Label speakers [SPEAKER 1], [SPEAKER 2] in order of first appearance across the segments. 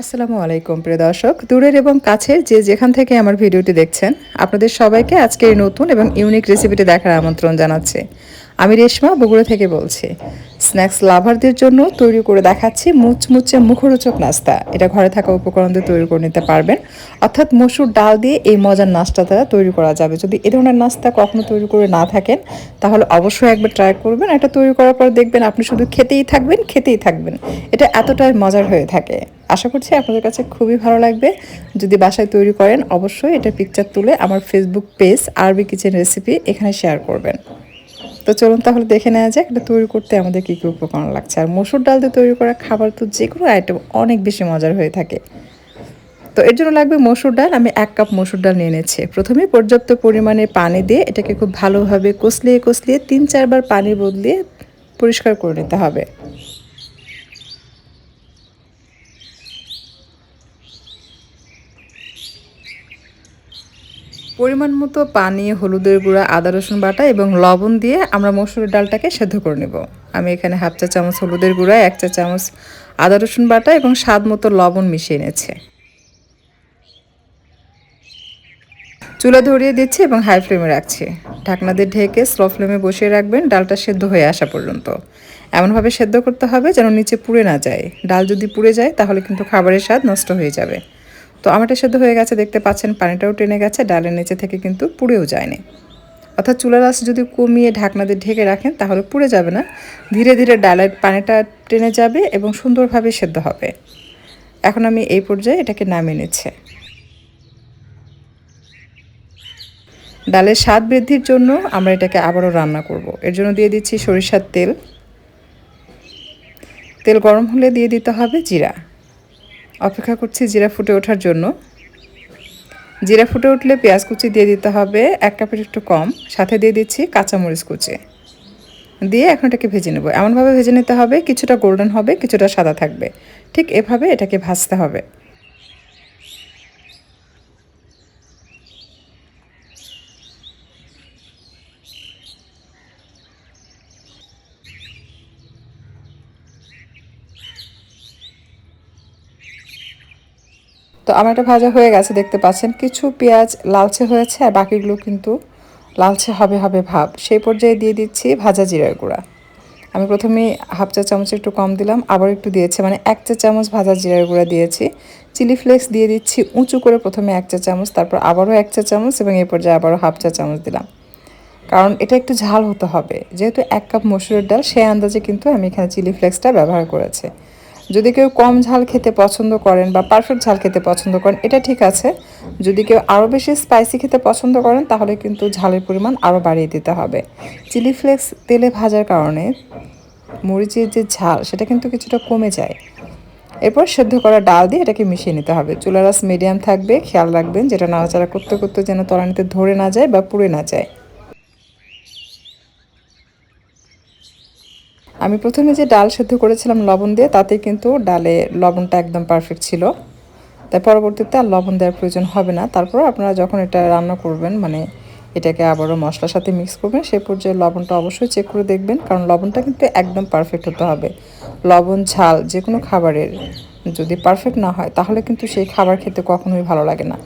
[SPEAKER 1] আসসালামু আলাইকুম, প্রিয় দর্শক। দূরের এবং কাছের যে যেখান থেকে আমার ভিডিওটি দেখছেন, আপনাদের সবাইকে আজকে এই নতুন এবং ইউনিক রেসিপিটি দেখার আমন্ত্রণ জানাচ্ছি। আমি রেশমা বগুড়া থেকে বলছি। স্ন্যাক্স লাভারদের জন্য তৈরি করে দেখাচ্ছি মুচমুচে মুখরোচক নাস্তা। এটা ঘরে থাকা উপকরণ দিয়ে তৈরি করে নিতে পারবেন। অর্থাৎ মসুর ডাল দিয়ে এই মজার নাস্তাটা তৈরি করা যাবে। যদি এ ধরনের নাস্তা কখনো তৈরি করে না থাকেন, তাহলে অবশ্যই একবার ট্রাই করবেন। এটা তৈরি করার পর দেখবেন আপনি শুধু খেতেই থাকবেন খেতেই থাকবেন। এটা এতটাই মজার হয়ে থাকে। আশা করছি আপনাদের কাছে খুবই ভালো লাগবে। যদি বাসায় তৈরি করেন, অবশ্যই এটা পিকচার তুলে আমার ফেসবুক পেজ আরবি কিচেন রেসিপি এখানে শেয়ার করবেন। তো চলুন তাহলে দেখে নেওয়া যাক এটা তৈরি করতে আমাদের কী কী উপকরণ লাগছে। আর মসুর ডাল দিয়ে তৈরি করা খাবার তো যে কোনো আইটেম অনেক বেশি মজার হয়ে থাকে। তো এর জন্য লাগবে মসুর ডাল, আমি এক কাপ মসুর ডাল নিয়ে নিচ্ছি প্রথমে পর্যাপ্ত পরিমাণে পানি দিয়ে এটাকে খুব ভালোভাবে কষলিয়ে কষলিয়ে তিন চারবার পানি বদলিয়ে পরিষ্কার করে নিতে হবে। পরিমাণ মতো পানি, হলুদের গুঁড়া, আদা, রসুন বাটা এবং লবণ দিয়ে আমরা মসুরের ডালটাকে সেদ্ধ করে নেব। আমি এখানে হাফ চা চামচ হলুদের গুঁড়া, এক চা চামচ আদা, রসুন বাটা এবং স্বাদ মতো লবণ মিশিয়ে এনেছে চুলা ধরিয়ে দিচ্ছি এবং হাই ফ্লেমে রাখছি। ঢাকনা দিয়ে ঢেকে স্লো ফ্লেমে বসিয়ে রাখবেন, ডালটা সেদ্ধ হয়ে আসা পর্যন্ত। এমনভাবে সেদ্ধ করতে হবে যেন নিচে পুড়ে না যায়। ডাল যদি পুড়ে যায়, তাহলে কিন্তু খাবারের স্বাদ নষ্ট হয়ে যাবে। তো আমারটা সেদ্ধ হয়ে গেছে, দেখতে পাচ্ছেন পানিটাও টেনে গেছে, ডালের নিচে থেকে কিন্তু পুড়েও যায়নি। অর্থাৎ চুলার আঁচ যদি কমিয়ে ঢাকনা দিয়ে ঢেকে রাখেন, তাহলে পুড়ে যাবে না। ধীরে ধীরে ডালের পানিটা টেনে যাবে এবং সুন্দরভাবে সেদ্ধ হবে। এখন আমি এই পর্যায়ে এটাকে নামিয়ে নিচ্ছে। ডালের স্বাদ বৃদ্ধির জন্য আমরা এটাকে আবারও রান্না করব। এর জন্য দিয়ে দিচ্ছি সরিষার তেল। তেল গরম হলে দিয়ে দিতে হবে জিরা। অপেক্ষা করছি জিরা ফুটে ওঠার জন্য। জিরা ফুটে উঠলে পেঁয়াজ কুচি দিয়ে দিতে হবে, এক কাপের একটু কম। সাথে দিয়ে দিচ্ছি কাঁচামরিচ কুচি। দিয়ে এখন এটাকে ভেজে নেব। এমনভাবে ভেজে নিতে হবে, কিছুটা গোল্ডেন হবে, কিছুটা সাদা থাকবে। ঠিক এভাবে এটাকে ভাজতে হবে। তো আমার এটা ভাজা হয়ে গেছে, দেখতে পাচ্ছেন। কিছু পেঁয়াজ লালচে হয়েছে আর বাকিগুলো কিন্তু লালচে হবে হবে ভাব। সেই পর্যায়ে দিয়ে দিচ্ছি ভাজা জিরার গুঁড়া। আমি প্রথমে হাফ চা চামচ একটু কম দিলাম, আবার একটু দিয়েছি। মানে এক চা চামচ ভাজা জিরার গুঁড়া দিয়েছি। চিলি ফ্লেক্স দিয়ে দিচ্ছি, উঁচু করে প্রথমে এক চা চামচ, তারপর আবারও এক চা চামচ এবং এই পর্যায়ে আবারও হাফ চা চামচ দিলাম। কারণ এটা একটু ঝাল হতে হবে। যেহেতু এক কাপ মসুরের ডাল সেই আন্দাজে কিন্তু আমি এখানে চিলি ফ্লেক্সটা ব্যবহার করেছি। যদি কেউ কম ঝাল খেতে পছন্দ করেন বা পারফেক্ট ঝাল খেতে পছন্দ করেন, এটা ঠিক আছে। যদি কেউ আরও বেশি স্পাইসি খেতে পছন্দ করেন, তাহলে কিন্তু ঝালের পরিমাণ আরও বাড়িয়ে দিতে হবে। চিলি ফ্লেক্স তেলে ভাজার কারণে মরিচের যে ঝাল, সেটা কিন্তু কিছুটা কমে যায়। এরপর সেদ্ধ করা ডাল দিয়ে এটাকে মিশিয়ে নিতে হবে। চুলারাস মিডিয়াম থাকবে। খেয়াল রাখবেন যেটা নাড়াচাড়া করতে করতে যেন তলানিতে ধরে না যায় বা পুড়ে না যায়। আমি প্রথমে যে ডাল সেদ্ধ করেছিলাম লবণ দিয়ে তাতে কিন্তু ডালে লবণটা একদম পারফেক্ট ছিল। তাই পরবর্তীতে আর লবণ দেওয়ার প্রয়োজন হবে না। তারপর আপনারা যখন এটা রান্না করবেন মানে এটাকে আবারও মশলার সাথে মিক্স করবেন সেই পর্যায়ে লবণটা অবশ্যই চেক করে দেখবেন, কারণ লবণটা কিন্তু একদম পারফেক্ট হতে হবে। লবণ, ঝাল যে কোনো খাবারের যদি পারফেক্ট না হয়, তাহলে কিন্তু সেই খাবার খেতে কখনোই ভালো লাগে না।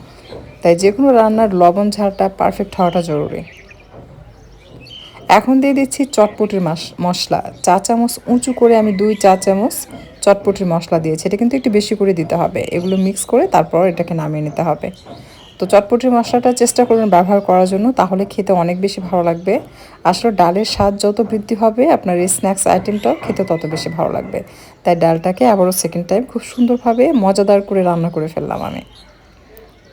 [SPEAKER 1] তাই যে কোনো রান্নার লবণ, ঝালটা পারফেক্ট হওয়াটা জরুরি। এখন দিয়ে দিচ্ছি চটপটির মশলা। চা চামচ উঁচু করে আমি দুই চা চামচ চটপটির মশলা দিয়েছি। এটা কিন্তু একটু বেশি করে দিতে হবে। এগুলো মিক্স করে তারপর এটাকে নামিয়ে নিতে হবে। তো চটপটির মশলাটা চেষ্টা করবেন ব্যবহার করার জন্য, তাহলে খেতে অনেক বেশি ভালো লাগবে। আসলে ডালের স্বাদ যত বৃদ্ধি হবে, আপনার এই স্ন্যাক্স আইটেমটাও খেতে তত বেশি ভালো লাগবে। তাই ডালটাকে আবারও সেকেন্ড টাইম খুব সুন্দরভাবে মজাদার করে রান্না করে ফেললাম আমি।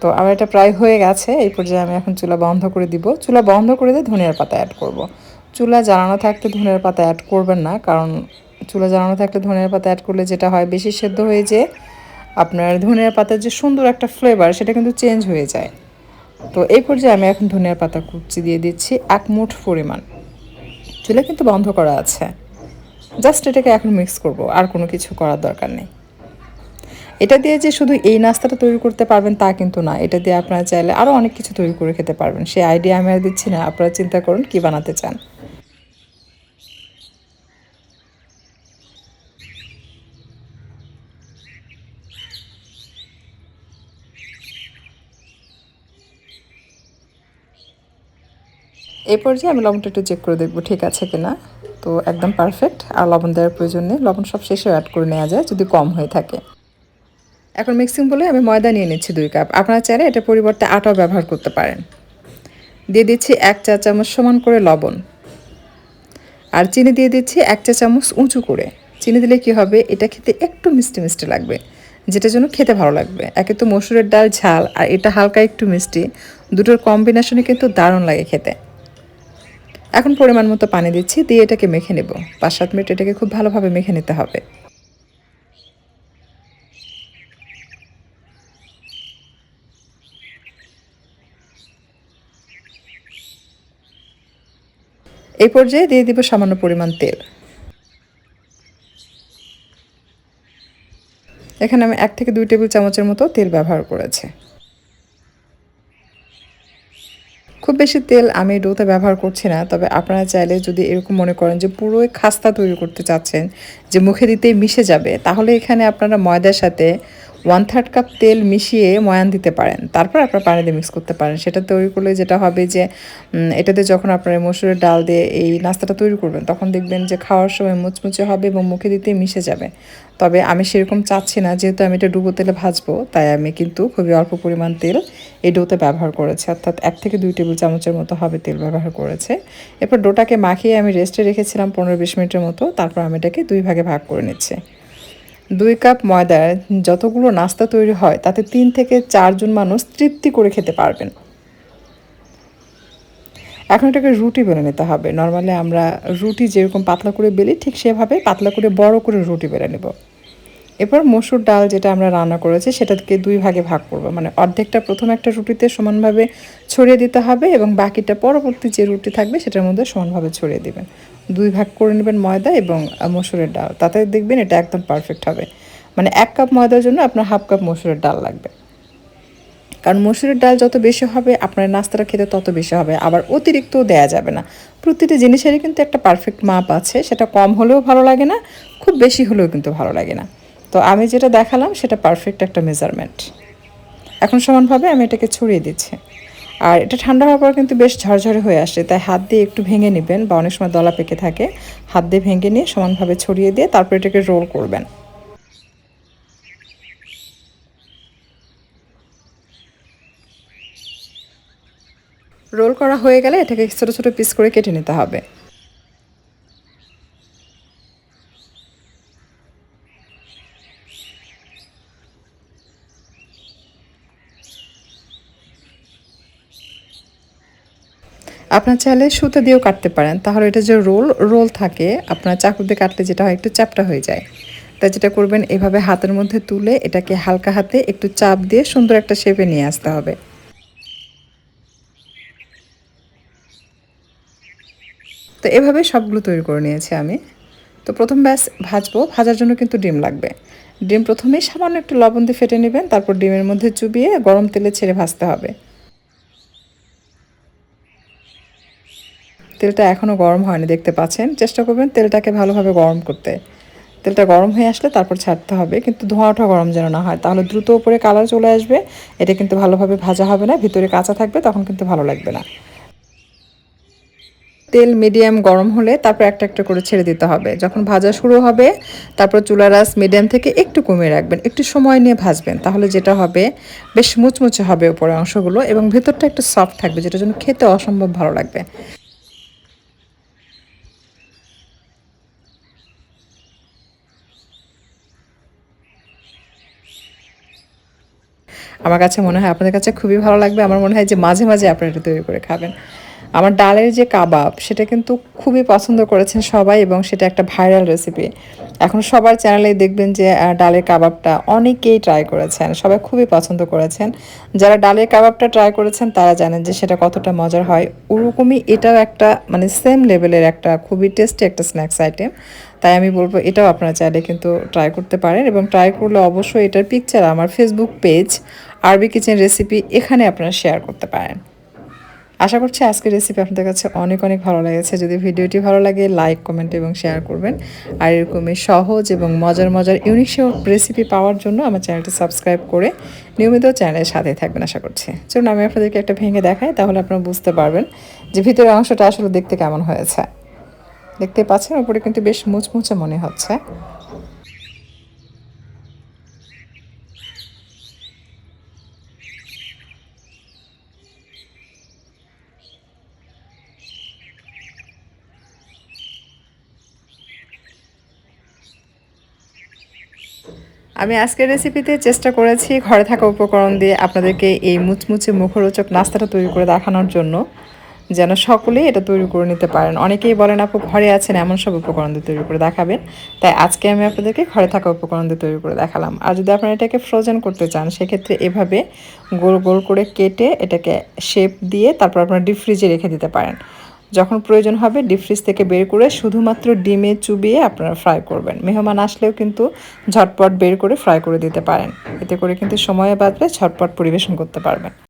[SPEAKER 1] তো আমার এটা প্রায় হয়ে গেছে। এই পর্যায়ে আমি এখন চুলা বন্ধ করে দিব। চুলা বন্ধ করে দিয়ে ধনিয়ার পাতা অ্যাড করব। চুলা জ্বালানো থাকতে ধনিয়ার পাতা অ্যাড করবেন না, কারণ চুলা জ্বালানো থাকলে ধনিয়ার পাতা অ্যাড করলে যেটা হয় বেশি সেদ্ধ হয়ে যে আপনার ধনিয়ার পাতার যে সুন্দর একটা ফ্লেভার সেটা কিন্তু চেঞ্জ হয়ে যায়। তো এই পর্যায়ে আমি এখন ধনিয়ার পাতা কুচি দিয়ে দিচ্ছি এক মুঠ পরিমাণ। চুলা কিন্তু বন্ধ করা আছে। জাস্ট এটাকে এখন মিক্স করব, আর কোনো কিছু করার দরকার নেই। এটা দিয়ে যে শুধু এই নাস্তাটা তৈরি করতে পারবেন তা কিন্তু না, এটা দিয়ে আপনারা চাইলে আরও অনেক কিছু তৈরি করে খেতে পারবেন। সেই আইডিয়া আমি আর দিচ্ছি না, আপনারা চিন্তা করুন কী বানাতে চান। এই পর্যায়ে আমি লবণটা একটু চেক করে দেখব ঠিক আছে কিনা। তো একদম পারফেক্ট আর লবণ দেওয়ার প্রয়োজন নেই। লবণ সব শেষে অ্যাড করে নেওয়া যায়, যদি কম হয়ে থাকে। এখন মিক্সিং বলে আমি ময়দা নিয়ে নিচ্ছি দুই কাপ আপনারা চাইলে এটা পরিবর্তে আটাও ব্যবহার করতে পারেন। দিয়ে দিচ্ছি এক চা চামচ সমান করে লবণ। আর চিনি দিয়ে দিচ্ছি এক চা চামচ উঁচু করে। চিনি দিলে কি হবে? এটা খেতে একটু মিষ্টি মিষ্টি লাগবে। যেটার জন্য খেতে ভালো লাগবে। একে তো মসুরের ডাল ঝাল, আর এটা হালকা একটু মিষ্টি। দুটোর কম্বিনেশনে কিন্তু দারুণ লাগে খেতে। এখন পরিমাণ মতো পানি দিচ্ছি, দিয়ে এটাকে মেখে নেব। পাঁচ সাত মিনিট এটাকে খুব ভালোভাবে মেখে নিতে হবে। এই পর্যায়ে দিয়ে দিব সামান্য পরিমাণ তেল। এখানে আমি এক থেকে দুই টেবিল চামচের মতো তেল ব্যবহার করেছি। খুব বেশি তেল আমি ডোতে ব্যবহার করছি না, তবে আপনারা চাইলে যদি এরকম মনে করেন যে পুরোই খাস্তা তৈরি করতে চাচ্ছেন, যে মুখে দিতেই মিশে যাবে, তাহলে এখানে আপনারা ময়দার সাথে ওয়ান থার্ড কাপ তেল মিশিয়ে ময়ান দিতে পারেন। তারপর আপনার পানি দিয়ে মিক্স করতে পারেন। সেটা তৈরি করলে যেটা হবে যে এটাতে যখন আপনারা মসুরের ডাল দিয়ে এই নাস্তাটা তৈরি করবেন, তখন দেখবেন যে খাওয়ার সময় মুচমুচে হবে এবং মুখে দিতেই মিশে যাবে। তবে আমি সেরকম চাচ্ছি না, যেহেতু আমি এটা ডুবো তেলে ভাজবো, তাই আমি কিন্তু খুবই অল্প পরিমাণ তেল এই ডোতে ব্যবহার করেছি। অর্থাৎ এক থেকে দুই টেবিল চামচের মতো হবে তেল ব্যবহার করেছে। এরপর ডোটাকে মাখিয়ে আমি রেস্টে রেখেছিলাম পনেরো বিশ মিনিটের মতো। তারপর আমি এটাকে দুই ভাগে ভাগ করে নিচ্ছি। দুই কাপ ময়দায় যতগুলো নাস্তা তৈরি হয়, তাতে তিন থেকে চারজন মানুষ তৃপ্তি করে খেতে পারবেন। এখন এটাকে রুটি বেলে নিতে হবে। নর্মালি আমরা রুটি যেরকম পাতলা করে বেলি, ঠিক সেভাবে পাতলা করে, বড় করে রুটি বেলে নেব। এরপর মসুর ডাল যেটা আমরা রান্না করেছি, সেটাকে দুই ভাগে ভাগ করব। মানে অর্ধেকটা প্রথম একটা রুটিতে সমানভাবে ছড়িয়ে দিতে হবে এবং বাকিটা পরবর্তী যে রুটি থাকবে, সেটার মধ্যে সমানভাবে ছড়িয়ে দেবেন। দুই ভাগ করে নেবেন ময়দা এবং মসুরের ডাল। তাতে দেখবেন এটা একদম পারফেক্ট হবে। মানে এক কাপ ময়দার জন্য আপনার হাফ কাপ মসুরের ডাল লাগবে। কারণ মসুরের ডাল যত বেশি হবে, আপনার নাস্তাটা খেতে তত বেশি হবে। আবার অতিরিক্তও দেয়া যাবে না। প্রতিটি জিনিসেরই কিন্তু একটা পারফেক্ট মাপ আছে। সেটা কম হলেও ভালো লাগে না, খুব বেশি হলেও কিন্তু ভালো লাগে না। তো আমি যেটা দেখালাম, সেটা পারফেক্ট একটা মেজারমেন্ট এখন সমানভাবে আমি এটাকে ছড়িয়ে দিচ্ছি। আর এটা ঠান্ডা হওয়ার পর কিন্তু বেশ ঝরঝরে হয়ে আসে, তাই হাত দিয়ে একটু ভেঙে নেবেন বা অনেক সময় দলা পেকে থাকে। হাত দিয়ে ভেঙে নিয়ে সমানভাবে ছড়িয়ে দিয়ে তারপর এটাকে রোল করবেন। রোল করা হয়ে গেলে এটাকে ছোটো ছোটো পিস করে কেটে নিতে হবে। আপনার চাইলে সুতো দিয়েও কাটতে পারেন। তাহলে এটা যে রোল রোল থাকে, আপনার চাকু দিয়ে কাটলে যেটা হয়, একটু চাপটা হয়ে যায়। তাই যেটা করবেন, এভাবে হাতের মধ্যে তুলে এটাকে হালকা হাতে একটু চাপ দিয়ে সুন্দর একটা শেপে নিয়ে আসতে হবে। তো এভাবে সবগুলো তৈরি করে নিয়েছি আমি। তো প্রথম ব্যাস ভাজবো, ভাজার জন্য কিন্তু ডিম লাগবে। ডিম প্রথমেই সামান্য একটু লবণ দিয়ে ফেটে নেবেন, তারপর ডিমের মধ্যে চুবিয়ে গরম তেলে ছেড়ে ভাজতে হবে। তেলটা এখনও গরম হয়নি, দেখতে পাচ্ছেন। চেষ্টা করবেন তেলটাকে ভালোভাবে গরম করতে। তেলটা গরম হয়ে আসলে তারপর ছাড়তে হবে, কিন্তু ধোঁয়া ওঠা গরম যেন না হয়। তাহলে দ্রুত উপরে কালার চলে আসবে, এটা কিন্তু ভালোভাবে ভাজা হবে না, ভিতরে কাঁচা থাকবে, তখন কিন্তু ভালো লাগবে না। তেল মিডিয়াম গরম হলে তারপর একটা একটা করে ছেড়ে দিতে হবে। যখন ভাজা শুরু হবে, তারপর চুলা রাস মিডিয়াম থেকে একটু কমিয়ে রাখবেন, একটু সময় নিয়ে ভাজবেন, তাহলে যেটা হবে, বেশ মুচমুচে হবে উপরে অংশগুলো এবং ভেতরটা একটু সফট থাকবে, যেটার জন্য খেতে অসম্ভব ভালো লাগবে। আমার কাছে মনে হয় আপনাদের কাছে খুবই ভালো লাগবে। আমার মনে হয় যে মাঝে মাঝে আপনারা এটা তৈরি করে খাবেন। আমার ডালের যে কাবাব, সেটা কিন্তু খুবই পছন্দ করেছেন সবাই এবং সেটা একটা ভাইরাল রেসিপি এখন সবার চ্যানেলে দেখবেন যে ডালের কাবাবটা অনেকেই ট্রাই করেছেন, সবাই খুবই পছন্দ করেছেন। যারা ডালের কাবাবটা ট্রাই করেছেন, তারা জানেন যে সেটা কতটা মজার হয়। ওরকমই এটাও একটা মানে সেম লেভেলের একটা খুবই টেস্টি একটা স্ন্যাক্স আইটেম তাই আমি বলব এটাও আপনারা চাইলে কিন্তু ট্রাই করতে পারেন এবং ট্রাই করলে অবশ্যই এটার পিকচার আমার Facebook page RB kitchen recipe এখানে আপনারা শেয়ার করতে পারেন। আশা করছি আজকের রেসিপি আপনাদের কাছে অনেক অনেক ভালো লেগেছে। যদি ভিডিওটি ভালো লাগে লাইক কমেন্ট এবং শেয়ার করবেন। আর এরকমই সহজ এবং মজার মজার ইউনিক রেসিপি পাওয়ার জন্য আমার চ্যানেলটি সাবস্ক্রাইব করে নিয়মিত চ্যানেলের সাথে থাকবেন আশা করছি। চলুন, আমি আপনাদেরকে একটা ভেঙে দেখাই, তাহলে আপনারা বুঝতে পারবেন যে ভিতরের অংশটা আসলে দেখতে কেমন হয়েছে। দেখতে পাচ্ছেন, উপরে কিন্তু বেশ মুচমুচে মনে হচ্ছে। আমি আজকের রেসিপিতে চেষ্টা করেছি ঘরে থাকা উপকরণ দিয়ে আপনাদেরকে এই মুচমুচে মুখরোচক নাস্তাটা তৈরি করে দেখানোর জন্য। যেন সকলেই এটা তৈরি করে নিতে পারেন। অনেকেই বলেন, আপু, ঘরে আছেন, এমন সব উপকরণ দিয়ে তৈরি করে দেখাবেন। তাই আজকে আমি আপনাদেরকে ঘরে থাকা উপকরণ দিয়ে তৈরি করে দেখালাম। আর যদি আপনারা এটাকে ফ্রোজেন করতে চান, সেক্ষেত্রে এভাবে গোল গোল করে কেটে এটাকে শেপ দিয়ে তারপর আপনারা ডিপ ফ্রিজে রেখে দিতে পারেন। যখন প্রয়োজন হবে ডিপ ফ্রিজ থেকে বের করে শুধুমাত্র ডিমে চুবিয়ে আপনারা ফ্রাই করবেন। মেহমান আসলেও কিন্তু ঝটপট বের করে ফ্রাই করে দিতে পারেন। এতে করে কিন্তু সময় বাদলে ঝটপট পরিবেশন করতে পারবেন।